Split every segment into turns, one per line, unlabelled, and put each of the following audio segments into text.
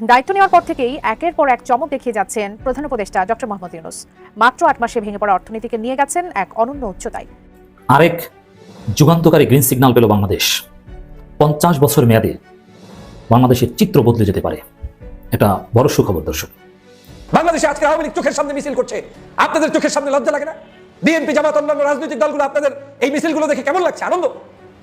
দায়িত্ব নেওয়ার পর থেকেই একের পর এক চমক দেখিয়ে যাচ্ছেন প্রধান উপদেষ্টা ডক্টর মোহাম্মদ ইউনুস। মাত্র আট মাসে ভেঙে পড়া অর্থনীতিকে নিয়ে গেছেন এক অনন্য উচ্চতায়।
আরেক যুগান্তকারী গ্রিন সিগন্যাল পেল বাংলাদেশ। পঞ্চাশ বছর মেয়াদে বাংলাদেশের চিত্র বদলে যেতে পারে। এটা বড় সুখবর দর্শক।
বাংলাদেশে আজকে আওয়ামী লীগ চোখের সামনে মিছিল করছে। আপনাদের চোখের সামনে লজ্জা লাগে না? বিএনপি জামাত অন্যান্য রাজনৈতিক দলগুলো আপনাদের এই মিছিলগুলো দেখে কেমন লাগছে? আনন্দ?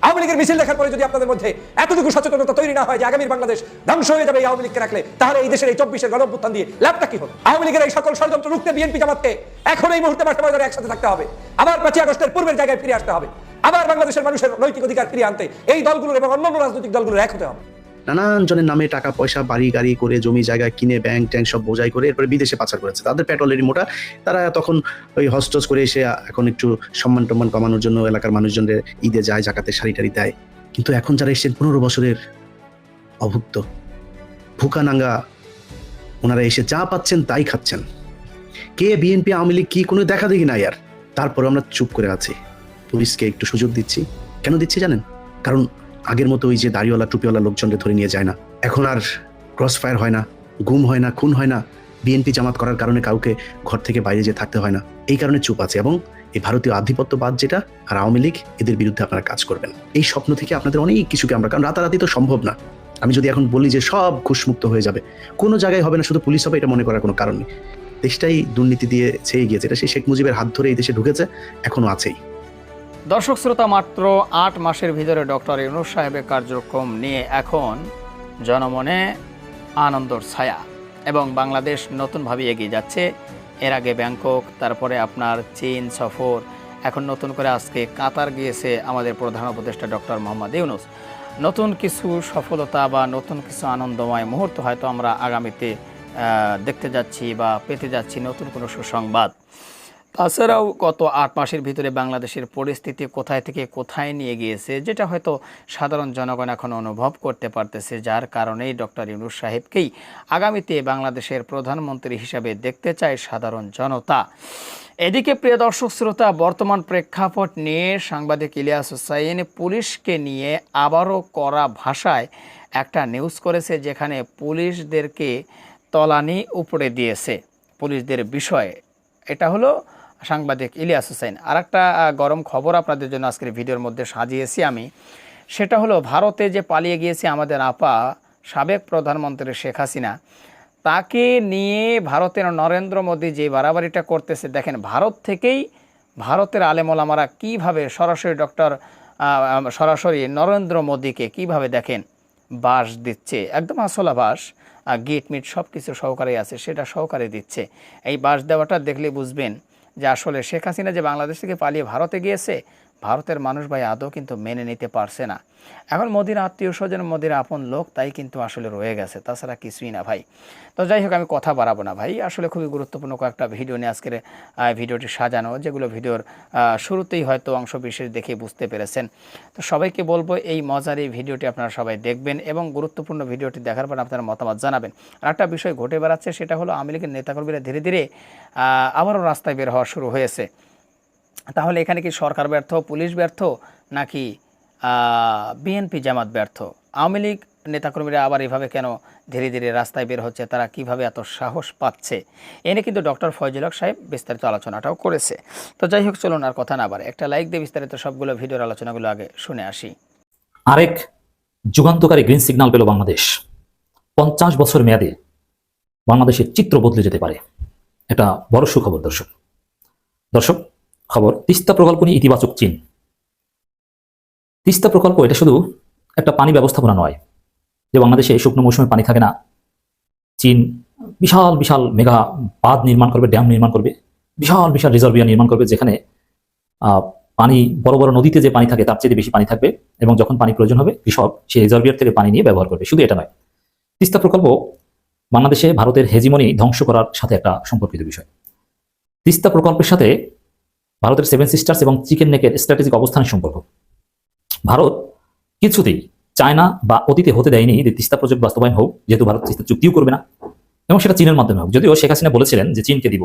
আওয়ামী লীগের মিছিল দেখার পরে যদি আপনাদের মধ্যে এতটুকু সচেতনতা তৈরি না হয় যে আগামীর বাংলাদেশ ধ্বংস হয়ে যাবে এই আওয়ামী লীগকে রাখলে, তাহলে এই দেশের এই চব্বিশের গণভ্যুত্থান দিয়ে লাভটা কি হবে? আওয়ামী লীগের এই সকল ষড়যন্ত্র রুখতে বিএনপি জামাতকে এখন এই মুহূর্তে মাঠে ময়দানে একসাথে থাকতে হবে। আবার পাঁচই আগস্টের পূর্বের জায়গায় ফিরে আসতে হবে। আবার বাংলাদেশের মানুষের নৈতিক অধিকার ফিরিয়ে আনতে এই দলগুলোর এবং অন্যান্য রাজনৈতিক দলগুলোর এক হতে হবে।
নানান জনের নামে টাকা, পয়সা, বাড়ি, গাড়ি করে, জমি, জায়গা কিনে ব্যাংক ট্যাঙ্ক সব বোঝাই করে এরপরে বিদেশে পাচার করেছে। তাদের পেট্রোলেরই মোটা। তারা তখন ওই হস্টস করে এসে এখন একটু সম্মান টম্মান কমানোর জন্য এলাকার মানুষজনের ঈদে যায় জাকাতে শাড়ি টাড়ি দেয়। কিন্তু এখন যারা এসেছেন পনেরো বছরের অভুক্ত, ভুকানাঙ্গা, ওনারা এসে যা পাচ্ছেন তাই খাচ্ছেন। কে বিএনপি আওয়ামী লীগ, কি কোনো দেখা দেখি নাই আর। তারপরে আমরা চুপ করে আছি। পুলিশকে একটু সুযোগ দিচ্ছি। কেন দিচ্ছি জানেন? কারণ আগের মতো ওই যে দাড়িওয়ালা, টুপিওয়ালা লোকজনকে ধরে নিয়ে যায় না। এখন আর ক্রস ফায়ার হয় না, গুম হয় না, খুন হয় না। বিএনপি জামাত করার কারণে কাউকে ঘর থেকে বাইরে যেয়ে থাকতে হয় না। এই কারণে চুপ আছে এবং এই ভারতীয় আধিপত্যবাদ যেটা আর আওয়ামী লীগ, এদের বিরুদ্ধে আপনারা কাজ করবেন। এই স্বপ্ন থেকে আপনাদের অনেক কিছুকে আমরা, কারণ রাতারাতি তো সম্ভব না। আমি যদি এখন বলি যে সব ঘুষমুক্ত হয়ে যাবে, কোনো জায়গায় হবে না, শুধু পুলিশ হবে এটা মনে করার কোনো কারণ নেই। দেশটাই দুর্নীতি দিয়ে ছেয়ে গিয়েছে, এটা সেই শেখ মুজিবের হাত ধরে এই দেশে ঢুকেছে, এখনও আছেই।
দর্শক শ্রোতা, মাত্র আট মাসের ভিতরে ডক্টর ইউনুস সাহেবের কার্যক্রম নিয়ে এখন জনমনে আনন্দর ছায়া এবং বাংলাদেশ নতুনভাবে এগিয়ে যাচ্ছে। এর আগে ব্যাংকক, তারপরে আপনার চীন, সফর, এখন নতুন করে আজকে কাতার গিয়েছে আমাদের প্রধান উপদেষ্টা ডক্টর মোহাম্মদ ইউনুস। নতুন কিছু সফলতা বা নতুন কিছু আনন্দময় মুহূর্ত হয়তো আমরা আগামীতে দেখতে যাচ্ছি বা পেতে যাচ্ছি নতুন কোনো সুসংবাদ। তাছাড়াও গত আট মাসের ভিতরে বাংলাদেশের পরিস্থিতি কোথায় থেকে কোথায় নিয়ে গিয়েছে, যেটা হয়তো সাধারণ জনগণ এখন অনুভব করতে পারতেছে, যার কারণেই ডক্টর ইউনুস সাহেবকেই আগামীতে বাংলাদেশের প্রধানমন্ত্রী হিসাবে দেখতে চায় সাধারণ জনতা। এদিকে প্রিয় দর্শক শ্রোতা, বর্তমান প্রেক্ষাপট নিয়ে সাংবাদিক ইলিয়াস হুসাইন পুলিশকে নিয়ে আবারও কড়া ভাষায় একটা নিউজ করেছে, যেখানে পুলিশদেরকে তলানি উপরে দিয়েছে। পুলিশদের বিষয়ে, এটা হলো সাংবাদিক ইলিয়াস হোসেন। আর একটা গরম খবর আপনাদের জন্য আজকের ভিডিওর মধ্যে সাজিয়েছি আমি। সেটা হলো, ভারতে যে পালিয়ে গিয়েছে আমাদের আপা, সাবেক প্রধানমন্ত্রী শেখ হাসিনা, তাকে নিয়ে ভারতের নরেন্দ্র মোদী যে বাড়াবাড়িটা করতেছে, দেখেন, ভারত থেকেই ভারতের আলেমোলামারা কীভাবে সরাসরি ডক্টর সরাসরি নরেন্দ্র মোদীকে কীভাবে দেখেন, বাস দিচ্ছে, একদম আসলা বাস গেট মিট সব কিছু সহকারে আছে, সেটা সহকারে দিচ্ছে। এই বাস দেওয়াটা দেখলে বুঝবেন যে আসলে শেখ হাসিনা যে বাংলাদেশ থেকে পালিয়ে ভারতে গিয়েছে ভারতের মানুষ ভাই আদৌ কিন্তু মেনে নিতে পারছে না। এখন মোদির আত্মীয় স্বজন, মোদির আপন লোক, তাই কিন্তু আসলে রয়ে গেছে। তাছাড়া কিছুই না ভাই। তো যাই হোক, আমি কথা বাড়াবো না ভাই। আসলে খুবই গুরুত্বপূর্ণ কয়েকটা ভিডিও নিয়ে আজকের ভিডিওটি সাজানো, যেগুলো ভিডিওর শুরুতেই হয়তো অংশ বিশেষ দেখে বুঝতে পেরেছেন। তো সবাইকে বলব, এই মজার এই ভিডিওটি আপনারা সবাই দেখবেন এবং গুরুত্বপূর্ণ ভিডিওটি দেখার পর আপনারা মতামত জানাবেন। আর একটা বিষয় ঘটে বেড়াচ্ছে, সেটা হলো আওয়ামী লীগের নেতাকর্মীরা ধীরে ধীরে আবারও রাস্তায় বের হওয়া শুরু হয়েছে। তাহলে এখানে কি সরকার ব্যর্থ, পুলিশ ব্যর্থ, নাকি বিএনপি জামাত ব্যর্থ? আওয়ামী লীগ নেতাকর্মীরা আবার এভাবে কেন ধীরে ধীরে রাস্তায় বের হচ্ছে? তারা কীভাবে এত সাহস পাচ্ছে? এনে কিন্তু ডক্টর ফয়জুল হক সাহেব বিস্তারিত আলোচনাটাও করেছে। তো যাই হোক, চলুন আর কথা না বাড়ে। একটা লাইক দিয়ে বিস্তারিত সবগুলো ভিডিওর আলোচনাগুলো আগে শুনে আসি।
আরেক যুগান্তকারী গ্রিন সিগন্যাল পেল বাংলাদেশ। পঞ্চাশ বছর মেয়াদে বাংলাদেশের চিত্র বদলে যেতে পারে। এটা বড় সুখবর, দর্শক। দর্শক খবর, তিস্তা প্রকল্প নিয়ে ইতিবাচক চীন। তিস্তা প্রকল্প এটা শুধু একটা পানি ব্যবস্থাপনা নয়, যে বাংলাদেশে শুকনো মৌসুমে পানি থাকে না। চীন বিশাল বিশাল মেগা বাঁধ নির্মাণ করবে, ড্যাম নির্মাণ করবে, বিশাল বিশাল রিজার্ভিয়ার নির্মাণ করবে, যেখানে পানি, বড় বড় নদীতে যে পানি থাকে, তার চেয়ে বেশি পানি থাকবে এবং যখন পানি প্রয়োজন হবে, কৃষক সেই রিজার্ভিয়ার থেকে পানি নিয়ে ব্যবহার করবে। শুধু এটা নয়, তিস্তা প্রকল্প বাংলাদেশে ভারতের হেজিমনি ধ্বংস করার সাথে একটা সম্পর্কিত বিষয়। তিস্তা প্রকল্পের সাথে ভারতের সেভেন সিস্টার্স এবং চিকেন নেকের স্ট্র্যাটেজিক অবস্থানের সম্পর্ক। ভারত কিছুতেই চায়না বা অতীতে হতে দেয়নি যে তিস্তা প্রজেক্ট বাস্তবায়ন হোক, যেহেতু ভারত তিস্তা চুক্তিও করবে না, এবং সেটা চীনের মাধ্যমে হোক। যদিও শেখ হাসিনা বলেছিলেন যে চীনকে দিব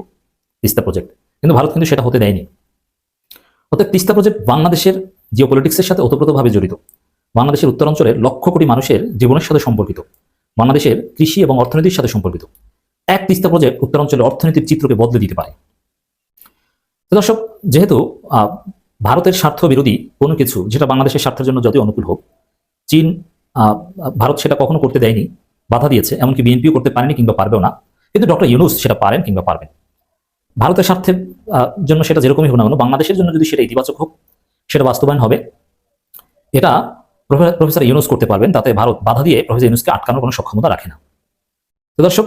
তিস্তা প্রজেক্ট কিন্তু ভারত কিন্তু সেটা হতে দেয়নি। অর্থাৎ তিস্তা প্রজেক্ট বাংলাদেশের জিওপলিটিক্সের সাথে ওতপ্রোতভাবে জড়িত। বাংলাদেশের উত্তরাঞ্চলের লক্ষ কোটি মানুষের জীবনের সাথে সম্পর্কিত। বাংলাদেশের কৃষি এবং অর্থনীতির সাথে সম্পর্কিত। এক তিস্তা প্রজেক্ট উত্তরাঞ্চলের অর্থনীতির চিত্রকে বদলে দিতে পারে। দর্শক, যেহেতু ভারতের স্বার্থ বিরোধী কোনো কিছু যেটা বাংলাদেশের স্বার্থের জন্য যতই অনুকূল হোক, চীন ভারত সেটা কখনো করতে দেয়নি, বাধা দিয়েছে, এমনকি বিএনপিও করতে পারেনি কিংবা পারবেও না। কিন্তু ডক্টর ইউনুস সেটা পারেন কিংবা পারবেন। ভারতের স্বার্থের জন্য সেটা যেরকমই হোক না কেন, বাংলাদেশের জন্য যদি সেটা ইতিবাচক হোক, সেটা বাস্তবায়ন হবে। এটা প্রফে- প্রফেসর ইউনুস করতে পারবেন, তাতে ভারত বাধা দিয়ে প্রফেসর ইউনুসকে আটকানোর কোনো সক্ষমতা রাখে না। তো দর্শক,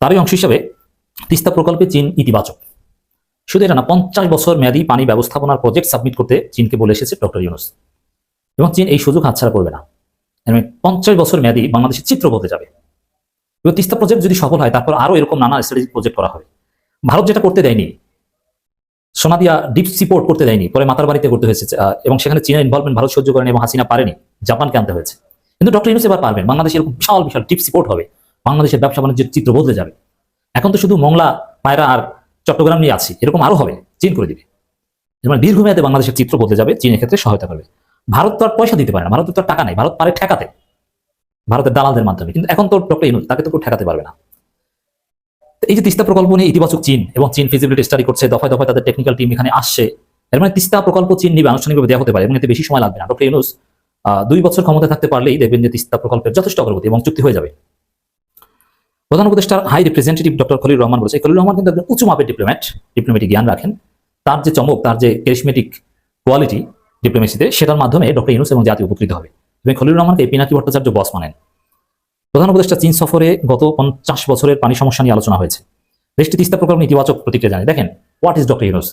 তারই অংশ হিসাবে তিস্তা প্রকল্পে চীন ইতিবাচক। শুধু এটা না, পঞ্চাশ বছর মেয়াদী পানি ব্যবস্থাপনার প্রজেক্ট সাবমিট করতে চীনকে বলে এসেছে ডক্টর ইউনুস। এবং চীন এই সুযোগ হাতছাড়া করবে না। মানে পঞ্চাশ বছর মেয়াদী বাংলাদেশের চিত্র বলতে যাবে। এবার তিস্তা প্রজেক্ট যদি সফল হয়, তারপর আরও এরকম নানা স্ট্র্যাটেজিক প্রজেক্ট করা হবে। ভারত যেটা করতে দেয়নি, সোনাদিয়া ডিপ সিপোর্ট করতে দেয়নি, পরে মাতার বাড়িতে করতে হয়েছে এবং সেখানে চীনের ইনভলভমেন্ট ভারত সহ্য করেনি এবং হাসিনা পারেনি, জাপানকে আনতে হয়েছে। কিন্তু ডক্টর ইউনুস এবার পারবেন। বাংলাদেশে এরকম বিশাল বিশাল ডিপ সিপোর্ট হবে। বাংলাদেশের ব্যবসা বাণিজ্যের চিত্র বদলে যাবে। এখন তো শুধু মংলা, পায়রা আর চট্টগ্রাম নিয়ে আছি, এরকম আরও হবে, চীন করে দিবে। এর মানে দীর্ঘমেয়াদে বাংলাদেশের চিত্র বদলে যাবে, চীনের ক্ষেত্রে সহায়তা করবে। ভারত তো আর পয়সা দিতে পারে না ভারতের তো আর টাকা নেই, ভারত পারে ঠেকাতে, ভারতের দালালদের মাধ্যমে। কিন্তু এখন তো ডক্টর ইউনুস তাকে তো কেউ ঠেকাতে পারবে না। এই যে তিস্তা প্রকল্প নিয়ে ইতিবাচক চীন এবং চীন ফিজিবিলিটি স্টাডি করছে, দফায় দফায় তাদের টেকনিক্যাল টিম এখানে আসছে, এর মানে তিস্তা প্রকল্প চীন নিবে, আনুষ্ঠানিকভাবে দেওয়া হতে পারে, এবং এতে বেশি সময় লাগবে না। ডক্টর ইউনুস দুই বছর ক্ষমতা থাকতে পারলেই দেখবেন যে তিস্তা প্রকল্পের যথেষ্ট অগ্রগতি এবং চুক্তি হয়ে যাবে। প্রধান উপদেষ্টার high representative doctor Khalil Rahman বলেছে খলিল রহমান কিন্তু একজন উঁচু মাপের ডিপ্লোম্যাট ডিপ্লোমেটিক জ্ঞান রাখেন। তার যে চমক, তার যে ক্যারিসমেটিক কোয়ালিটি ডিপ্লোমেসিতে সেটার মাধ্যমে ডক্টর ইউনুস এবং জাতি উপকৃত হবে। এবং খলিল রহমানকে পিনাকি ভট্টাচার্য বস মানেন। প্রধান উপদেষ্টা চীন সফরে গত পঞ্চাশ বছরের পানি সমস্যা নিয়ে আলোচনা হয়েছে। দেশটি তিস্তা প্রকল্প ইতিবাচক প্রতিক্রিয়া জানে। দেখেন what is doctor Yunus?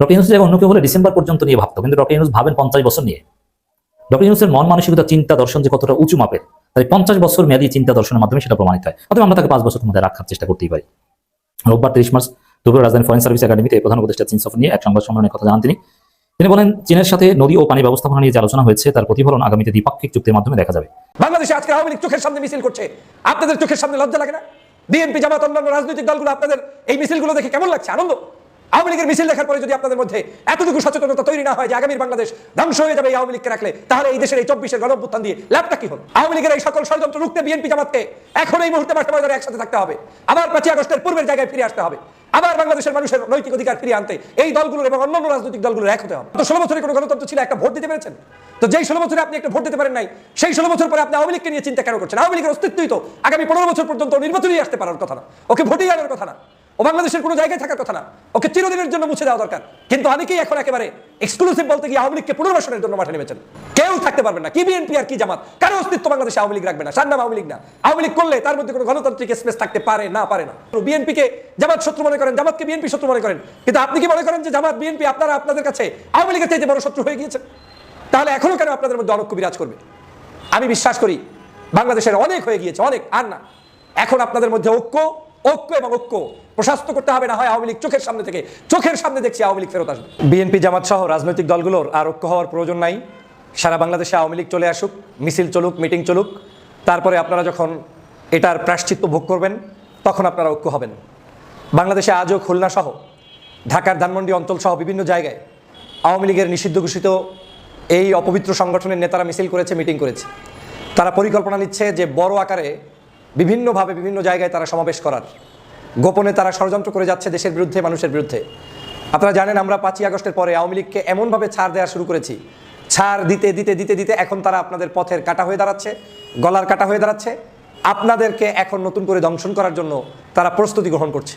Doctor Yunus জায়গায় অন্য কেউ হলে ডিসেম্বর পর্যন্ত নিয়ে ভাবতো, কিন্তু ডক্টর ইউনুস ভাবেন পঞ্চাশ বছর নিয়ে। ডক্টর ইউনুসের মন মানসিকতা চিন্তা, দর্শন যে কতটা উঁচু মাপের তাই পঞ্চাশ বছর মেয়াদী চিন্তা দর্শনের মাধ্যমে সেটা প্রমাণিত হয়। অথবা আমরা তাকে পাঁচ বছর মধ্যে রাখার চেষ্টা করতেই পারি। রোববার তিরিশ মার্চ, দুপুরে রাজধানী ফরেন সার্ভিস একাডেমিতে প্রধান উপদেষ্টা চীন সফর নিয়ে এক সংবাদ সম্মেলনের কথা জানান তিনি। তিনি বলেন, চীনের সাথে নদী ও পানি ব্যবস্থাপনা নিয়ে যে আলোচনা হয়েছে, তার প্রতিফলন আগামীতে দ্বিপাক্ষিক চুক্তির মাধ্যমে দেখা যাবে।
বাংলাদেশে আজকে আওয়ামী লীগ চোখের সামনে মিছিল করছে। আপনাদের চোখের সামনে লজ্জা লাগে না? বিএনপি, জামাত, অন্যান্য রাজনৈতিক দলগুলো আপনাদের এই মিছিলগুলো দেখে কেমন লাগছে? আনন্দ? আওয়ামী লীগের মিছিল দেখার পরে যদি আপনাদের মধ্যে এতটুকু সচেতনতা তৈরি না হয় যে আগামীর বাংলাদেশ ধ্বংস হয়ে যাবে আওয়ামী লীগকে রাখলে, তাহলে এই দেশের এই চব্বিশের গণঅভ্যুত্থান দিয়ে লাভটা কি হল? আওয়ামী লীগের এই সকল ষড়যন্ত্র রুখতে বিএনপি জামাতকে এখন এই মুহূর্তে মাঠে ময়দানে একসাথে থাকতে হবে। আবার পাঁচই আগস্টের পূর্বের জায়গায় ফিরে আসতে হবে। আবার বাংলাদেশের মানুষের নৈতিক অধিকার ফিরিয়ে আনতে এই দলগুলোর এবং অন্যান্য রাজনৈতিক দলগুলোর এক হতে হবে। তো ষোলো বছরে কোনো গণতন্ত্র ছিল একটা ভোট দিতে পেরেছেন? তো যেই ষোলো বছরে আপনি একটা ভোট দিতে পারেন নাই, সেই ষোলো বছর পরে আপনি আওয়ামী লীগকে নিয়ে চিন্তা কেন করছেন? আওয়ামী লীগের অস্তিত্বই তো আগামী পনেরো বছর পর্যন্ত নির্বাচনই আসতে পারার কথা না। ওকে ভোটেই আনার কথা না। ও বাংলাদেশের কোনো জায়গায় থাকার কথা না। ওকে চিরদিনের জন্য মুছে দেওয়া দরকার। কিন্তু অনেকেই এখন একেবারে এক্সক্লুসিভ বলতে গিয়ে আওয়ামী লীগকে পুনর্বাসনের জন্য মাঠে নেমেছেন? কেউ থাকতে পারবেন না। কি বিএনপি আর কি জামাত? কারও অস্তিত্ব বাংলাদেশে আওয়ামী লীগ রাখবে না। সার নাম আওয়ামী লীগ না। আওয়ামী লীগ করলে তার মধ্যে কোনো গণতান্ত্রিক স্পেস থাকতে পারে না পারে না। বিএনপিকে জামাত শত্রু মনে করেন, জামাতকে বিএনপি শত্রু মনে করেন। কিন্তু আপনি কি মনে করেন যে জামাত, বিএনপি আপনারা আপনাদের কাছে আওয়ামী লীগের চাইতে বড় শত্রু হয়ে গিয়েছেন? তাহলে এখনও কেন আপনাদের মধ্যে অনক্য বিরাজ করবে? আমি বিশ্বাস করি, বাংলাদেশের অনেক হয়ে গিয়েছে, অনেক, আর না। এখন আপনাদের মধ্যে ঐক্য ঐক্য এবং ঐক্য প্রশাস্ত করতে হবে, না হয় আওয়ামী লীগ চোখের সামনে থেকে, চোখের সামনে দেখছি আওয়ামী লীগ ফেরত আসবে। বিএনপি জামাত সহ রাজনৈতিক দলগুলোর আর ঐক্য হওয়ার প্রয়োজন নাই। সারা বাংলাদেশে আওয়ামী লীগ চলে আসুক, মিছিল চলুক, মিটিং চলুক, তারপরে আপনারা যখন এটার প্রাশ্চিত্য ভোগ করবেন, তখন আপনারা ঐক্য হবেন। বাংলাদেশে আজও খুলনা সহ, ঢাকার ধানমন্ডি অঞ্চল সহ বিভিন্ন জায়গায় আওয়ামী লীগের নিষিদ্ধ ঘোষিত এই অপবিত্র সংগঠনের নেতারা মিছিল করেছে, মিটিং করেছে। তারা পরিকল্পনা নিচ্ছে যে বড় আকারে বিভিন্নভাবে বিভিন্ন জায়গায় তারা সমাবেশ করার। গোপনে তারা ষড়যন্ত্র করে যাচ্ছে দেশের বিরুদ্ধে, মানুষের বিরুদ্ধে। আপনারা জানেন, আমরা পাঁচই আগস্টের পরে আওয়ামী লীগকে এমনভাবে ছাড় দেওয়া শুরু করেছি। ছাড় দিতে দিতে দিতে দিতে এখন তারা আপনাদের পথের কাটা হয়ে দাঁড়াচ্ছে, গলার কাটা হয়ে দাঁড়াচ্ছে। আপনাদেরকে এখন নতুন করে দংশন করার জন্য তারা প্রস্তুতি গ্রহণ করছে।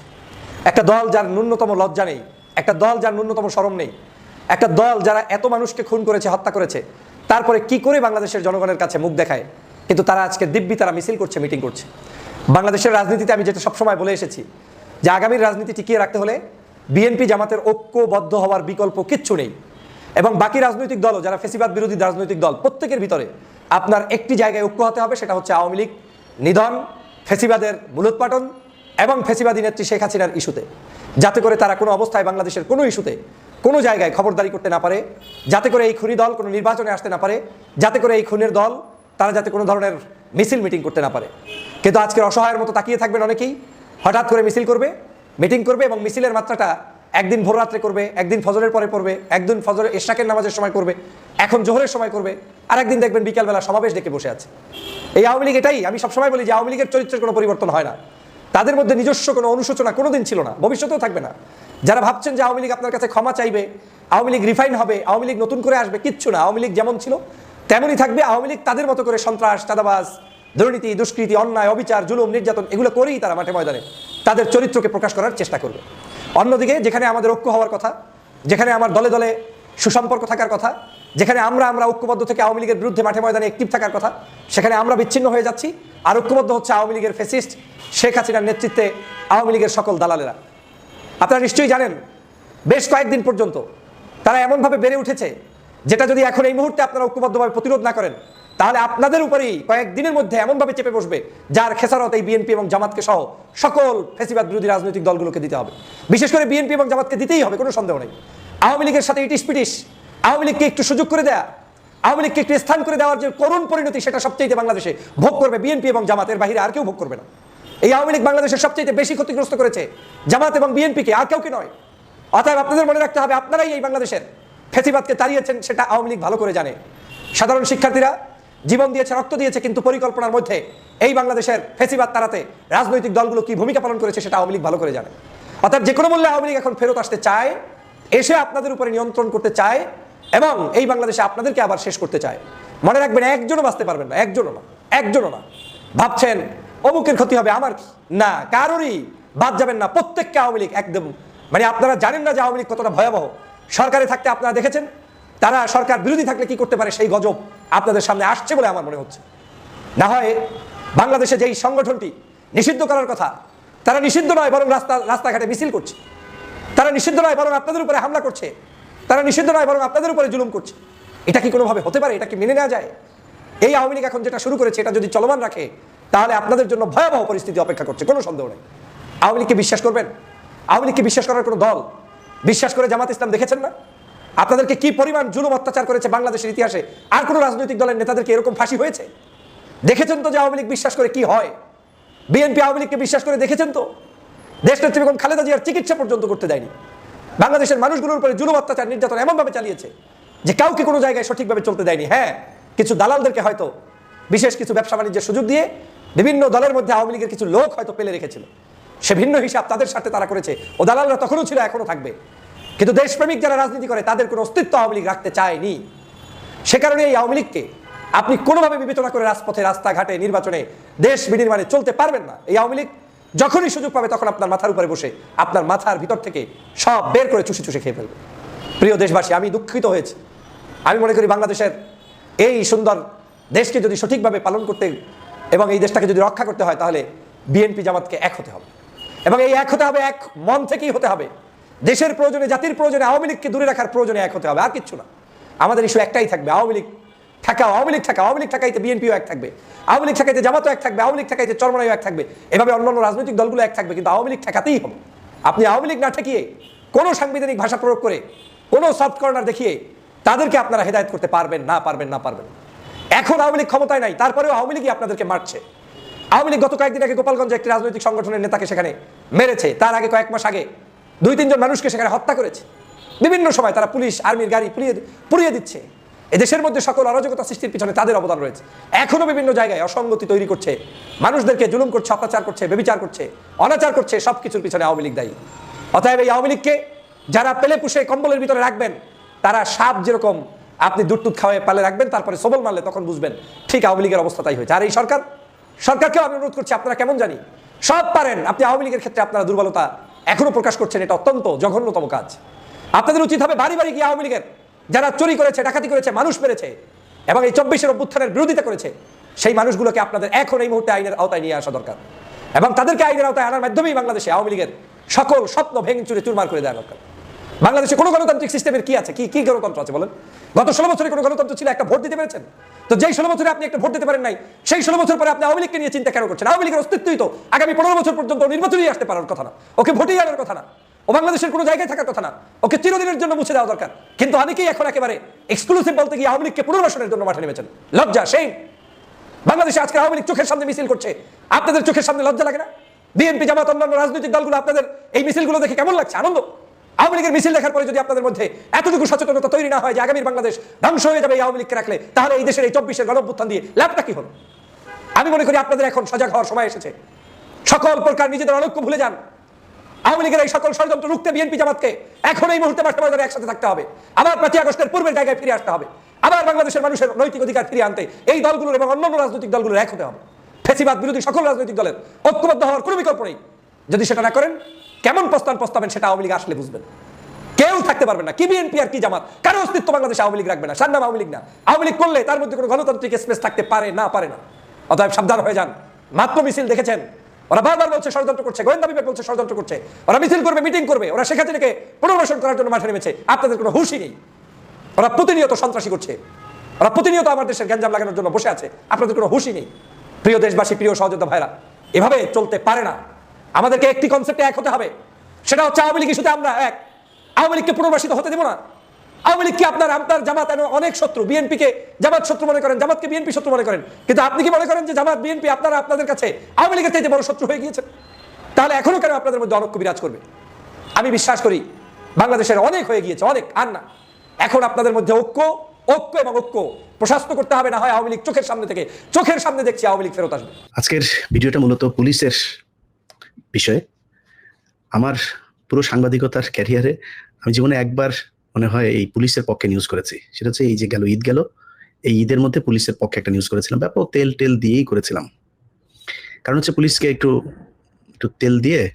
একটা দল যার ন্যূনতম লজ্জা নেই, একটা দল যার ন্যূনতম সরম নেই, একটা দল যারা এত মানুষকে খুন করেছে, হত্যা করেছে, তারপরে কি করে বাংলাদেশের জনগণের কাছে মুখ দেখায়? কিন্তু তারা আজকে দিব্যি তারা মিছিল করছে, মিটিং করছে। বাংলাদেশের রাজনীতিতে আমি যেটা সবসময় বলে এসেছি, যে আগামীর রাজনীতি টিকিয়ে রাখতে হলে বিএনপি জামাতের ঐক্যবদ্ধ হওয়ার বিকল্প কিচ্ছু নেই। এবং বাকি রাজনৈতিক দলও, যারা ফেসিবাদ বিরোধী রাজনৈতিক দল, প্রত্যেকের ভিতরে আপনার একটি জায়গায় ঐক্য হতে হবে, সেটা হচ্ছে আওয়ামী লীগ, নিধন, ফেসিবাদের মূলোৎপাটন এবং ফেসিবাদী নেত্রী শেখ হাসিনার ইস্যুতে। যাতে করে তারা কোনো অবস্থায় বাংলাদেশের কোনো ইস্যুতে কোনো জায়গায় খবরদারি করতে না পারে, যাতে করে এই খুনি দল কোনো নির্বাচনে আসতে না পারে, যাতে করে এই খুনের দল তারা যাতে কোনো ধরনের মিছিল মিটিং করতে না পারে। কিন্তু আজকের অসহায়ের মতো তাকিয়ে থাকবেন অনেকেই। হঠাৎ করে মিছিল করবে, মিটিং করবে এবং মিছিলের মাত্রাটা একদিন ভোর রাত্রে করবে, একদিন ফজরের পরে পড়বে, একদিন ফজরের এশাকের নামাজের সময় করবে, এখন জোহরের সময় করবে আর একদিন দেখবেন বিকালবেলা সমাবেশ ডেকে বসে আছে। এই আওয়ামী লীগ এটাই, আমি সবসময় বলি যে আওয়ামী লীগের চরিত্রের কোনো পরিবর্তন হয় না। তাদের মধ্যে নিজস্ব কোনো অনুশোচনা কোনোদিন ছিল না, ভবিষ্যতেও থাকবে না। যারা ভাবছেন যে আওয়ামী লীগ আপনার কাছে ক্ষমা চাইবে, আওয়ামী লীগ রিফাইন হবে, আওয়ামী লীগ নতুন করে আসবে, কিচ্ছু না। আওয়ামী লীগ যেমন ছিল তেমনই থাকবে আওয়ামী লীগ, তাদের মতো করে সন্ত্রাস, চাঁদাবাজ, দুর্নীতি, দুষ্কৃতি, অন্যায়, অবিচার, জুলুম, নির্যাতন, এগুলো করেই তারা মাঠে ময়দানে তাদের চরিত্রকে প্রকাশ করার চেষ্টা করবে। অন্যদিকে যেখানে আমাদের ঐক্য হওয়ার কথা, যেখানে আমার দলে দলে সুসম্পর্ক থাকার কথা, যেখানে আমরা আমরা ঐক্যবদ্ধ থেকে আওয়ামী লীগের বিরুদ্ধে মাঠে ময়দানে অ্যাক্টিভ থাকার কথা, সেখানে আমরা বিচ্ছিন্ন হয়ে যাচ্ছি। আর ঐক্যবদ্ধ হচ্ছে আওয়ামী লীগের ফেসিস্ট শেখ হাসিনার নেতৃত্বে আওয়ামী লীগের সকল দালালেরা। আপনারা নিশ্চয়ই জানেন, বেশ কয়েকদিন পর্যন্ত তারা এমনভাবে বেড়ে উঠেছে যেটা যদি এখন এই মুহূর্তে আপনারা ঐক্যবদ্ধভাবে প্রতিরোধ না করেন, তাহলে আপনাদের উপরেই কয়েকদিনের মধ্যে এমনভাবে চেপে বসবে, যার খেসারত এই বিএনপি এবং জামাতকে সহ সকল ফেসিবাদ বিরোধী রাজনৈতিক দলগুলোকে দিতে হবে। বিশেষ করে বিএনপি এবং জামাতকে দিতেই হবে, কোনো সন্দেহ নেই। আওয়ামী লীগের সাথে ইটিস পিটিস আওয়ামী লীগকে একটু সুযোগ করে দেয়া, আওয়ামী লীগকে একটু স্থান করে দেওয়ার যে করুণ পরিণতি, সেটা সবচেয়ে বাংলাদেশে ভোগ করবে বিএনপি এবং জামাতের বাহিরে আর কেউ ভোগ করবে না। এই আওয়ামী লীগ বাংলাদেশের সবচেয়ে বেশি ক্ষতিগ্রস্ত করেছে জামাত এবং বিএনপিকে, আর কেউ কি নয়। অতএব আপনাদের মনে রাখতে হবে, আপনারাই এই বাংলাদেশের ফেসিবাদকে তাড়িয়েছেন সেটা আওয়ামী লীগ ভালো করে জানে। সাধারণ শিক্ষার্থীরা জীবন দিয়েছে, রক্ত দিয়েছে কিন্তু পরিকল্পনার মধ্যে এই বাংলাদেশের ফেসিবাদ তাড়াতে রাজনৈতিক দলগুলো কি ভূমিকা পালন করেছে সেটা আওয়ামী লীগ ভালো করে জানে। অর্থাৎ যে কোনো মূল্যে আওয়ামী লীগ এখন ফেরত আসতে চায়, এসে আপনাদের উপরে নিয়ন্ত্রণ করতে চায় এবং এই বাংলাদেশে আপনাদেরকে আবার শেষ করতে চায়। মনে রাখবেন, একজনও বাঁচতে পারবেন না, একজনও না একজনও না। ভাবছেন, অমুকের ক্ষতি হবে, আমার কি? না, কারোরই বাদ যাবেন না, প্রত্যেককে আওয়ামী লীগ একদম মানে আপনারা জানেন না যে আওয়ামী লীগ কতটা ভয়াবহ। সরকারে থাকতে আপনারা দেখেছেন? তারা সরকার বিরোধী থাকলে কি করতে পারে? সেই গজব আপনাদের সামনে আসছে বলে আমার মনে হচ্ছে। না হয় বাংলাদেশে যেই সংগঠনটি নিষিদ্ধ করার কথা, তারা নিষিদ্ধ নয় বরং রাস্তা, রাস্তাঘাটে মিছিল করছে। তারা নিষিদ্ধ নয় বরং আপনাদের উপরে হামলা করছে। তারা নিষিদ্ধ নয় বরং আপনাদের উপরে জুলুম করছে। এটা কি কোনোভাবে হতে পারে? এটা কি মেনে নেওয়া যায়? এই আওয়ামী লীগ এখন যেটা শুরু করেছে, এটা যদি চলমান রাখে, তাহলে আপনাদের জন্য ভয়াবহ পরিস্থিতি অপেক্ষা করছে। কোনো সন্দেহ নেই। আওয়ামী লীগকে বিশ্বাস করবেন? আওয়ামী লীগকে বিশ্বাস করার কোনো দল বিশ্বাস করে জামাত ইসলাম দেখেছেন না? আপনাদেরকে কি পরিমাণ জুলুম অত্যাচার করেছে বাংলাদেশের ইতিহাসে? আর কোনো রাজনৈতিক দলের নেতাদেরকে এরকম ফাঁসি হয়েছে? দেখেছেন তো যে আওয়ামী লীগ বিশ্বাস করে কি হয়? বিএনপি আওয়ামী লীগকে বিশ্বাস করে দেখেছেন তো? দেশনেত্রী বেগম খালেদা জিয়ার চিকিৎসা পর্যন্ত করতে দেয়নি। বাংলাদেশের মানুষগুলোর উপরে জুলুম অত্যাচার নির্যাতন এমনভাবে চালিয়েছে যে কাউকে কোনো জায়গায় সঠিকভাবে চলতে দেয়নি। হ্যাঁ কিছু দালালদেরকে হয়তো, বিশেষ কিছু ব্যবসা বাণিজ্যের সুযোগ দিয়ে বিভিন্ন দলের মধ্যে আওয়ামী লীগের কিছু লোক হয়তো পেলে রেখেছিল। সে ভিন্ন হিসাব তাদের সাথে তারা করেছে। ও দালালরা তখনও ছিল, এখনও থাকবে। কিন্তু দেশপ্রেমিক যারা রাজনীতি করে, তাদের কোনো অস্তিত্ব আওয়ামী লীগ রাখতে চায়নি। সে কারণে এই আওয়ামী লীগকে আপনি কোনোভাবে বিবেচনা করে রাজপথে, রাস্তাঘাটে, নির্বাচনে, দেশ বিনির্মাণে চলতে পারবেন না। এই আওয়ামী লীগ যখনই সুযোগ পাবে, তখন আপনার মাথার উপরে বসে আপনার মাথার ভিতর থেকে সব বের করে চুষে চুষে খেয়ে ফেলবে। প্রিয় দেশবাসী, আমি দুঃখিত হয়েছি। আমি মনে করি বাংলাদেশের এই সুন্দর দেশকে যদি সঠিকভাবে পালন করতে এবং এই দেশটাকে যদি রক্ষা করতে হয়, তাহলে বিএনপি জামাতকে এক হতে হবে। এবং এই এক হতে হবে, এক মন থেকেই হতে হবে। দেশের প্রয়োজনে, জাতির প্রয়োজনে, আওয়ামী লীগকে দূরে রাখার প্রয়োজনে এক হতে হবে, আর কিচ্ছু না। আমাদের ইস্যু একটাই থাকবে, আওয়ামী লীগ থাকা, আওয়ামী লীগ থাকা, আওয়ামী লীগ থাকাইতে বিএনপিও এক থাকবে, আওয়ামী লীগ থাকাইতে জামাতও এক থাকবে, আওয়ামী লীগ থাকাইতে চরমনাইও এক থাকবে, এভাবে অন্যান্য রাজনৈতিক দলগুলো এক থাকবে, কিন্তু আওয়ামী লীগ ঠেকাতেই হবে। আপনি আওয়ামী লীগ না ঠেকিয়ে কোনো সাংবিধানিক ভাষা প্রয়োগ করে কোনো সফট কর্নার দেখিয়ে তাদেরকে আপনারা হেদায়ত করতে পারবেন, না পারবেন না পারবেন। এখন আওয়ামী লীগ ক্ষমতায় নাই, তারপরেও আওয়ামী লীগই আপনাদেরকে মারছে। আওয়ামী লীগ গত কয়েকদিন আগে গোপালগঞ্জে একটি রাজনৈতিক সংগঠনের নেতাকে সেখানে মেরেছে। তার আগে কয়েক মাস আগে দুই, তিনজন মানুষকে সেখানে হত্যা করেছে। বিভিন্ন সময় তারা পুলিশ, আর্মির গাড়ি পুড়িয়ে পুড়িয়ে দিচ্ছে। এদেশের মধ্যে সকল অরাজকতা সৃষ্টির পিছনে তাদের অবদান রয়েছে। এখনও বিভিন্ন জায়গায় অসঙ্গতি তৈরি করছে। মানুষদেরকে জুলুম করছে, অত্যাচার করছে, বেবিচার করছে, অনাচার করছে সব কিছুর পিছনে আওয়ামী লীগ দায়ী। অতএব এই আওয়ামী লীগকে যারা পেলে পুষে কম্বলের ভিতরে রাখবেন, তারা সাপ যেরকম আপনি দুধ খাওয়ায় পালে রাখবেন, তারপরে সবল মারলে তখন বুঝবেন ঠিক আওয়ামী লীগের অবস্থা তাই হয়েছে। আর এই সরকার সরকারকেও আমি অনুরোধ করছি, আপনারা কেমন জানি সব পারেন। আপনি আওয়ামী লীগের ক্ষেত্রে আপনারা দুর্বলতা এখনও প্রকাশ করছেন, এটা অত্যন্ত জঘন্যতম কাজ। আপনাদের উচিত হবে বাড়ি বাড়ি গিয়ে আওয়ামী লীগের যারা চুরি করেছে, ডাকাতি করেছে, মানুষ মেরেছে, এবং এই চব্বিশের অভ্যুত্থানের বিরোধিতা করেছে, সেই মানুষগুলোকে আপনাদের এখন এই মুহূর্তে আইনের আওতায় নিয়ে আসা দরকার। এবং তাদেরকে আইনের আওতায় আনার মাধ্যমেই বাংলাদেশে আওয়ামী লীগের সকল স্বপ্ন ভেঙে চুরে চুরমার করে দেওয়া দরকার। বাংলাদেশে কোনো গণতান্ত্রিক সিস্টেমের কি আছে? কি কি গণতন্ত্র আছে বলেন? গত ষোলো বছরে কোনো গণতন্ত্র ছিল, একটা ভোট দিতে পেরেছেন? তো যেই ষোলো বছরে আপনি একটা ভোট দিতে পারেন নাই, সেই ষোলো বছর পরে আপনি আওয়ামী লীগকে নিয়ে চিন্তা কেন করছেন? আওয়ামী লীগের অস্তিত্বই তো আগামী পনেরো বছর পর্যন্ত নির্বাচনই আসতে পারার কথা না। ওকে ভোটেই আনার কথা না। ও বাংলাদেশের কোনো জায়গায় থাকার কথা না। ওকে চিরদিনের জন্য মুছে দেওয়া দরকার। কিন্তু অনেকেই এখন একেবারে এক্সক্লুসিভ বলতে গিয়ে আওয়ামী লীগকে পুনর্বাসনের জন্য মাঠে নেমেছেন। লজ্জা সেই বাংলাদেশে আজকে আওয়ামী লীগ চোখের সামনে মিছিল করছে। আপনাদের চোখের সামনে লজ্জা লাগে না? বিএনপি, জামাত, অন্যান্য রাজনৈতিক দলগুলো আপনাদের এই মিছিলগুলো দেখে কেমন লাগছে? আনন্দ? আওয়ামী লীগের মিছিল দেখার পরে যদি আপনাদের মধ্যে এতটুকু সচেতনতা তৈরি না হয় যে আগামীর বাংলাদেশ ধ্বংস হয়ে যাবে এই আওয়ামী লীগকে রাখলে, তাহলে এই দেশের এই চব্বিশের গণভ্যুত্থান দিয়ে লাভটা কি হলো? আমি মনে করি আপনাদের এখন সজাগ হওয়ার সময় এসেছে। সকল প্রকার নিজেদের অনৈক্য ভুলে যান। আওয়ামী লীগের এই সকল ষড়যন্ত্র রুখতে বিএনপি জামাতকে এখন এই মুহূর্তে মাঠে ময়দানে একসাথে থাকতে হবে। আবার পাঁচই আগস্টের পূর্বের জায়গায় ফিরে আসতে হবে। আবার বাংলাদেশের মানুষের নৈতিক অধিকার ফিরিয়ে আনতে এই দলগুলোর এবং অন্যান্য রাজনৈতিক দলগুলোর এক হতে হবে। ফেসিবাদ বিরোধী সকল রাজনৈতিক দলের ঐক্যবদ্ধ হওয়ার কোনো বিকল্প নেই। যদি সেটা না করেন, কেমন প্রস্তাব প্রস্তাবেন সেটা আওয়ামী লীগ আসলে বুঝবেন। কেউ থাকতে পারবে না। কি বিএনপি আর কি জামাত? কারও অস্তিত্ব বাংলাদেশে আওয়ামী লীগ রাখবে না। সার নাম আওয়ামী লীগ না। আওয়ামী লীগ করলে তার মধ্যে কোনো গণতান্ত্রিক স্পেস থাকতে পারে না পারে না। অতএব সাবধান হয়ে যান। মাত্র মিছিল দেখেছেন? ওরা বারবার বলছে ষড়যন্ত্র করছে, গোয়েন্দা বিভাগ বলছে ষড়যন্ত্র করছে। ওরা মিছিল করবে মিটিং করবে। ওরা শেখ হাসিনাকে পুনর্বাসন করার জন্য মাঠে নেমেছে। আপনাদের কোনো হুঁশই নেই। ওরা প্রতিনিয়ত সন্ত্রাসী করছে। ওরা প্রতিনিয়ত আমার দেশের গ্যাঞ্জাম লাগানোর জন্য বসে আছে। আপনাদের কোনো হুঁশই নেই। প্রিয় দেশবাসী, প্রিয় সহযোদ্ধা ভাইরা, এভাবে চলতে পারে না। আমাদেরকে একটি কনসেপ্টে এক হতে হবে। সেটা হচ্ছে আওয়ামী লীগ ইস্যুতে আমরা এক। আওয়ামী লীগকে পুনর্বাসিত হতে দেবো না। আওয়ামী লীগ কি আপনার আপনার জামাত অনেক শত্রু, বিএনপিকে জামাত শত্রু মনে করেন, জামাতকে বিএনপি শত্রু মনে করেন। কিন্তু আপনি কি মনে করেন যে জামাত, বিএনপি আপনারা আপনাদের কাছে আওয়ামী লীগের চাইতে বড় শত্রু হয়ে গিয়েছেন? তাহলে এখনও কেন আপনাদের মধ্যে অনৈক্য বিরাজ করবে? আমি বিশ্বাস করি, বাংলাদেশের অনেক হয়ে গিয়েছে, অনেক, আর না। এখন আপনাদের মধ্যে ঐক্য ঐক্য এবং ঐক্য প্রশাস্ত করতে হবে, না হয় আওয়ামী লীগ চোখের সামনে থেকে, চোখের সামনে দেখছি আওয়ামী লীগ ফেরত আসবে।
আজকের ভিডিওটা মূলত পুলিশের বিষয়ে। আমার পুরো সাংবাদিকতার ক্যারিয়ারে আমি জীবনে একবার মনে হয় এই পুলিশের পক্ষে নিউজ করেছি। সেটা হচ্ছে এই যে গেল, ঈদ গেল, এই ঈদের মধ্যে পুলিশের পক্ষে একটা নিউজ করেছিলাম। ব্যাপক তেল টেল দিয়েই করেছিলাম। কারণ হচ্ছে পুলিশকে একটু একটু তেল দিয়ে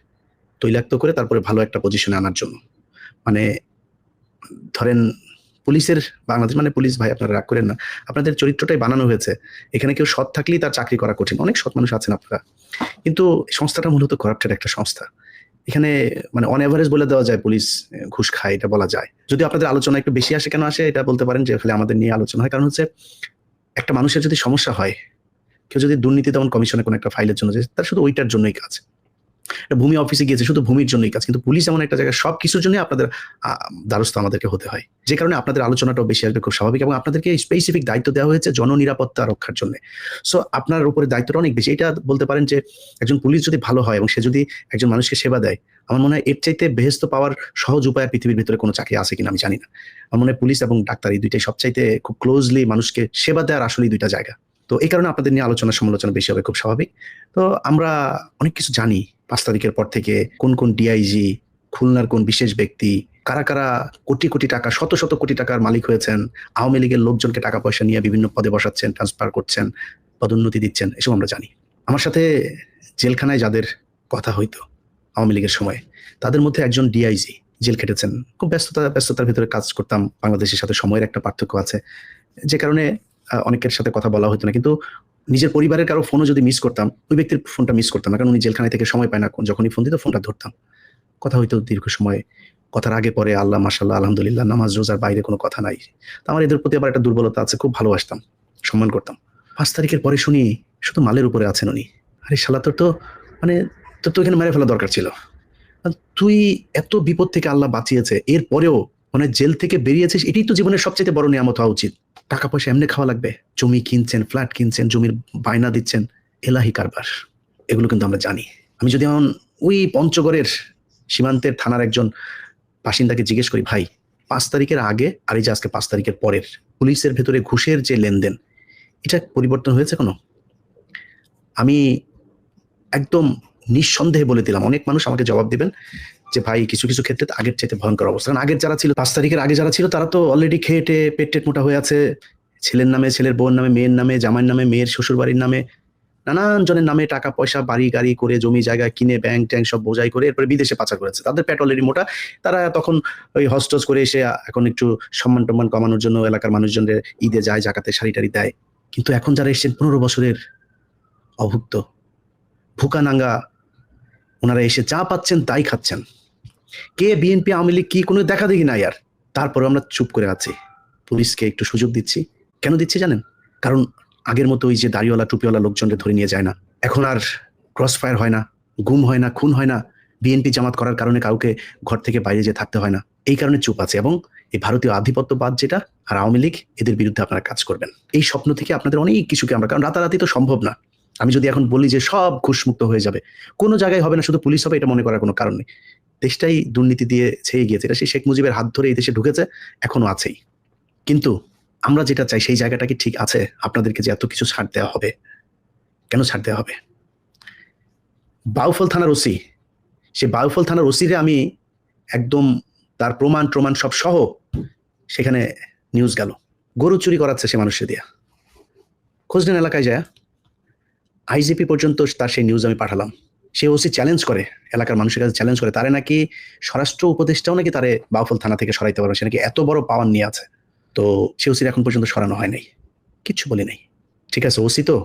তৈলাক্ত করে তারপরে ভালো একটা পজিশনে আনার জন্য। মানে ধরেন পুলিশের বাংলাদেশ মানে পুলিশ ভাই, আপনারা রাগ করেন না। আপনাদের চরিত্রটাই বানানো হয়েছে। এখানে কেউ সৎ থাকলেই তার চাকরি করা কঠিন। অনেক সৎ মানুষ আছেন আপনারা। কিন্তু সংস্থাটা মূলত করাপ্টেড একটা সংস্থা। এখানে মানে অন এভারেজ বলে দেওয়া যায়, পুলিশ ঘুষ খায়, এটা বলা যায়। যদি আপনাদের আলোচনা একটু বেশি আসে, কেন আসে, এটা বলতে পারেন যে, খালি আমাদের নিয়ে আলোচনা হয়। কারণ হচ্ছে, একটা মানুষের যদি সমস্যা হয়, কেউ যদি দুর্নীতি দমন কমিশনে কোনো একটা ফাইলের জন্য যায় তার শুধু ওইটার জন্যই কাজ। ভূমি অফিসে গিয়েছে, শুধু ভূমির জন্যই কাজ, কিন্তু পুলিশ এমন একটা জায়গায় সব কিছুর জন্য আপনাদের দ্বারস্থ আমাদেরকে হতে হয়। যে কারণে আপনাদের আলোচনাটাও বেশি আসবে, খুব স্বাভাবিক, এবং আপনাদেরকে স্পেসিফিক দায়িত্ব দেওয়া হয়েছে জননিরাপত্তা রক্ষার জন্য। সো আপনার উপরে দায়িত্বটা অনেক বেশি। এটা বলতে পারেন যে, একজন পুলিশ যদি ভালো হয়, এবং সে যদি একজন মানুষকে সেবা দেয়, আমার মনে হয় এর চাইতে বেহেস্ত পাওয়ার সহজ উপায় পৃথিবীর ভিতরে কোনো চাকরি আছে কিনা আমি জানি না। আমার মনে হয় পুলিশ এবং ডাক্তার এই দুইটাই সবচাইতে খুব ক্লোজলি মানুষকে সেবা দেওয়ার আসলেই দুইটা জায়গা। তো এই কারণে আপনাদের নিয়ে আলোচনা সমালোচনা বেশি হবে, খুব স্বাভাবিক। তো আমরা অনেক কিছু জানি পাঁচ তারিখের পর থেকে কোন কোন ডিআইজি খুলনার কোন বিশেষ ব্যক্তি, কারা কারা কোটি কোটি টাকা, শত শত কোটি টাকার মালিক হয়েছেন, আওয়ামী লীগের লোকজনকে টাকা পয়সা নিয়ে বিভিন্ন পদে বসাচ্ছেন ট্রান্সফার করছেন, পদোন্নতি দিচ্ছেন, এসব আমরা জানি। আমার সাথে জেলখানায় যাদের কথা হইতো আওয়ামী লীগের সময়, তাদের মধ্যে একজন ডিআইজি জেল কেটেছেন খুব ব্যস্ততা, ব্যস্ততার ভিতরে কাজ করতাম, বাংলাদেশের সাথে সময়ের একটা পার্থক্য আছে। যে কারণে অনেকের সাথে কথা বলা হতো না। কিন্তু নিজের পরিবারের কারও ফোনও যদি মিস করতাম, ওই ব্যক্তির ফোনটা মিস করতাম না। কারণ উনি জেলখানায় থেকে সময় পায় না। যখনই ফোন দিত ফোনটা ধরতাম। কথা হইতো দীর্ঘ সময়। কথার আগে পরে আল্লাহ মাসাল্লাহ আলহামদুলিল্লাহ, নামাজ, রোজার বাইরে কোনো কথা নাই। তো আমার এদের প্রতি আবার একটা দুর্বলতা আছে, খুব ভালোবাসতাম, সম্মান করতাম। পাঁচ তারিখের পরে শুনি শুধু মালের উপরে আছেন উনি। আরে শালা, তোর তো মানে তোর তো এখানে মেরে ফেলা দরকার ছিল। তুই এত বিপদ থেকে আল্লাহ বাঁচিয়েছে এর পরেও মানে জেল থেকে বেরিয়েছিস, এটাই তো জীবনের সবচেয়ে বড় নিয়ামত হওয়া উচিত। টাকা পয়সা এমনি খাওয়া লাগবে। জমি কিনছেন ফ্ল্যাট কিনছেন, জমির বায়না দিচ্ছেন, এলাহি কারবার। এগুলো কিন্তু আমরা জানি। আমি যদি এখন ওই পঞ্চগড়ের সীমান্তের থানার একজন বাসিন্দাকে জিজ্ঞেস করি, ভাই, পাঁচ তারিখের আগে আর এই যে আজকে পাঁচ তারিখের পরের পুলিশের ভেতরে ঘুষের যে লেনদেন, এটা পরিবর্তন হয়েছে কোনো? আমি একদম নিঃসন্দেহে বলে দিলাম। অনেক মানুষ আমাকে জবাব দিবেন। যে ভাই কিছু কিছু ক্ষেত্রে আগের চাইতে ভয়ঙ্কর অবস্থা। কারণ আগের যারা ছিল, পাঁচ তারিখের আগে যারা ছিল, তারা তো অলরেডি খেয়ে পেট টেট মোটা হয়ে আছে। ছেলের নামে, ছেলের বোন নামে, মেয়ের নামে, জামাইয়ের নামে, মেয়ের শ্বশুর বাড়ির নামে নানান জনের নামে টাকা পয়সা, বাড়ি গাড়ি করে, জমি জায়গা কিনে ব্যাংক ট্যাঙ্ক সব বোঝাই করে এরপরে বিদেশে পাচার করেছে। তাদের পেট অলরেডি মোটা। তারা তখন ওই হস্টজ করে এসে এখন একটু সম্মান টম্মান কমানোর জন্য এলাকার মানুষজনের ঈদে যায়, জাকাতে শাড়ি টাড়ি দেয়। কিন্তু এখন যারা এসেছেন, পনেরো বছরের অভুক্ত, ভুকানাঙ্গা, ওনারা এসে যা পাচ্ছেন তাই খাচ্ছেন। কে বিএনপি আওয়ামী লীগ কি কোনো দেখা দেখি নাই আর? তারপরে আমরা চুপ করে আছি। পুলিশকে একটু সুযোগ দিচ্ছি। কেন দিচ্ছি জানেন? কারণ আগের মতো ওই যে দাড়িওয়ালা, টুপিওয়ালা লোকজনকে ধরে নিয়ে যায় না। এখন আর ক্রস ফায়ার হয় না, গুম হয় না, খুন হয় না। বিএনপি জামাত করার কারণে কাউকে ঘর থেকে বাইরে যেয়ে থাকতে হয় না। এই কারণে চুপ আছে এবং এই ভারতীয় আধিপত্যবাদ যেটা আর আওয়ামী লীগ, এদের বিরুদ্ধে আপনারা কাজ করবেন। এই স্বপ্ন থেকে আপনাদের অনেক কিছুকে আমরা, কারণ রাতারাতি তো সম্ভব না। আমি যদি এখন বলি যে সব ঘুষমুক্ত হয়ে যাবে, কোনো জায়গায় হবে না, শুধু পুলিশ হবে এটা মনে করার কোনো কারণ নেই। দেশটাই দুর্নীতি দিয়ে ছেয়ে গিয়েছে। এটা সেই শেখ মুজিবের হাত ধরে এই দেশে ঢুকেছে, এখনও আছেই। কিন্তু আমরা যেটা চাই সেই জায়গাটা কি ঠিক আছে? আপনাদেরকে যে এত কিছু ছাড় দেওয়া হবে। কেন ছাড় দেওয়া হবে? বাউফল থানার ওসি, সে বাউফল থানার ওসিরে আমি একদম তার প্রমাণ প্রমাণ সব সহ সেখানে নিউজ গেল। গরু চুরি করাচ্ছে সে মানুষের দিয়া। খোঁজ নেন এলাকায় যায়। আইজিপি পর্যন্ত তার সেই নিউজ আমি পাঠালাম। সে ওসি চ্যালেঞ্জ করে, এলাকার মানুষের কাছে চ্যালেঞ্জ করে, তারে নাকি স্বরাষ্ট্র উপদেষ্টাও নাকি তারে বাউফল থানা থেকে সরাইতে পারবে, সে নাকি এত বড় পাওয়ার নিয়ে আছে। তো সে ওসির এখন পর্যন্ত সরানো হয় নাই, কিচ্ছু বলি নাই। ঠিক আছে, ওসি তো,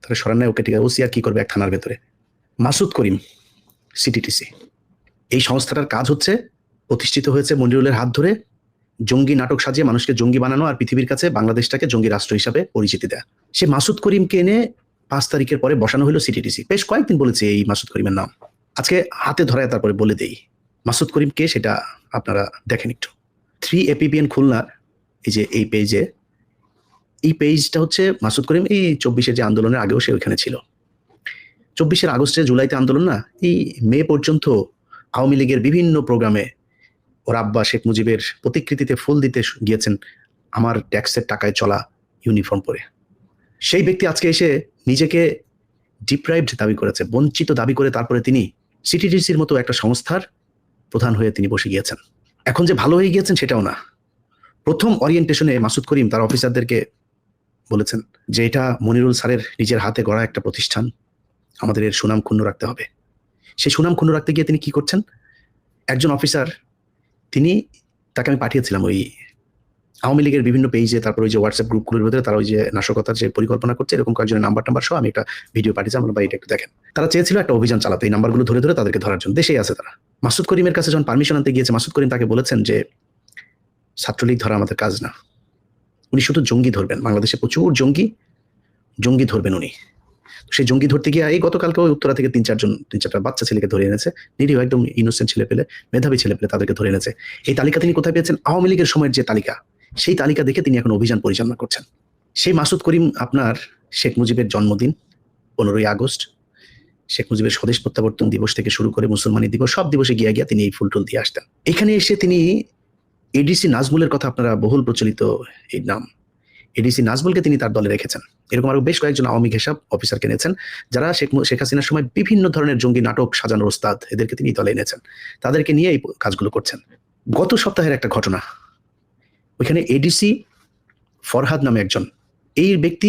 তাহলে সরান নাই, ওকে ঠিক আছে, ওসি আর কি করবে এক থানার ভেতরে? মাসুদ করিম সিটিটিসি এই সংস্থাটার কাজ হচ্ছে, প্রতিষ্ঠিত হয়েছে মনিরুলের হাত ধরে, জঙ্গি নাটক সাজিয়ে মানুষকে জঙ্গি বানানো আর পৃথিবীর কাছে বাংলাদেশটাকে জঙ্গি রাষ্ট্র হিসাবে পরিচিতি দেয়। সে মাসুদ করিমকে এনে পাঁচ তারিখের পরে বসানো হলো সিটিটিসি বেশ কয়েকদিন বলেছে এই মাসুদ করিমের নাম। আজকে হাতে ধরায় তারপরে বলে দেই। মাসুদ করিম কে সেটা আপনারা দেখেন একটু। থ্রি এপিবিএন খুলনার এই যে, এই পেজে এই পেজটা হচ্ছে মাসুদ করিম এই চব্বিশের যে আন্দোলনের আগেও সে ওইখানে ছিল। চব্বিশের আগস্টে জুলাইতে আন্দোলন না, এই মে পর্যন্ত আওয়ামী লীগের বিভিন্ন প্রোগ্রামে ওর আব্বা শেখ মুজিবের প্রতিকৃতিতে ফুল দিতে গিয়েছেন আমার ট্যাক্সের টাকায় চলা ইউনিফর্ম পরে। সেই ব্যক্তি আজকে এসে নিজেকে ডিপ্রাইভড দাবি করেছে, বঞ্চিত দাবি করে তারপরে তিনি সিটিডিসির মতো একটা সংস্থার প্রধান হয়ে তিনি বসে গিয়েছেন। এখন যে ভালো হয়ে গিয়েছেন সেটাও না। প্রথম অরিয়েন্টেশনে মাসুদ করিম তার অফিসারদেরকে বলেছেন যে এটা মনিরুল স্যারের নিজের হাতে গড়া একটা প্রতিষ্ঠান। আমাদের এর সুনাম ক্ষুণ্ণ রাখতে হবে। সেই সুনাম ক্ষুণ্ণ রাখতে গিয়ে তিনি কি করছেন? একজন অফিসার, তিনি তাকে আমি পাঠিয়েছিলাম ওই আওয়ামী লীগের বিভিন্ন পেজে তারপর ওই যে হোয়াটসঅ্যাপ গ্রুপগুলোর ভিতরে তারা ওই যে নাশকতার যে পরিকল্পনা করছে, এরকম কয়েকজনের নাম্বার টাম্বার সহ আমি একটা ভিডিও পাঠিয়েছি, আমরা এটা একটু দেখেন। তারা চেয়েছিল একটা অভিযান চালাতে, এই নাম্বারগুলো ধরে ধরে তাদেরকে ধরার জন্য। দেশেই আছে তারা। মাসুদ করিমের কাছে যখন পারমিশন আনতে গিয়েছে, মাসুদ করিম তাকে বলেছেন যে, ছাত্রলীগ ধরা আমাদের কাজ না। উনি শুধু জঙ্গি ধরবেন। বাংলাদেশে প্রচুর জঙ্গি জঙ্গি ধরবেন উনি। সেই জঙ্গি ধরতে গিয়ে, এই গতকালকে ওই উত্তরা থেকে তিন চারজন তিন চারটা বাচ্চা ছেলেকে ধরে এনেছে। নিরীহ একদম ইনোসেন্ট ছেলে পেলে, মেধাবী ছেলে পেলে তাদেরকে ধরে এনেছে। এই তালিকা তিনি কোথায় পেয়েছেন? আওয়ামী লীগের সময়ের যে তালিকা সেই তালিকা দেখে তিনি এখন অভিযান পরিচালনা করছেন। সেই মাসুদ করিম আপনার শেখ মুজিবের জন্মদিন, পনেরোই আগস্ট। শেখ মুজিবের স্বদেশ প্রত্যাবর্তন দিবস থেকে শুরু করে মুসলমানি দিবস, সব দিবসে গিয়ে গিয়ে তিনি এই ফুল টুল দিয়ে আসতেন। এখানে এসে তিনি এডিসি নাজমুলের কথা আপনারা বহুল প্রচলিত এই নাম। এডিসি নাজমুলকে তিনি তার দলে রেখেছেন। এরকম আরও বেশ কয়েকজন আওয়ামী ঘেসাব অফিসারকে এনেছেন, যারা শেখ শেখ হাসিনার সময় বিভিন্ন ধরনের জঙ্গি নাটক সাজানোর ওস্তাদ এদেরকে তিনি দলে এনেছেন। তাদেরকে নিয়ে এই কাজগুলো করছেন। গত সপ্তাহের একটা ঘটনা ওইখানে এডিসি ফরহাদ নামে একজন। এই ব্যক্তি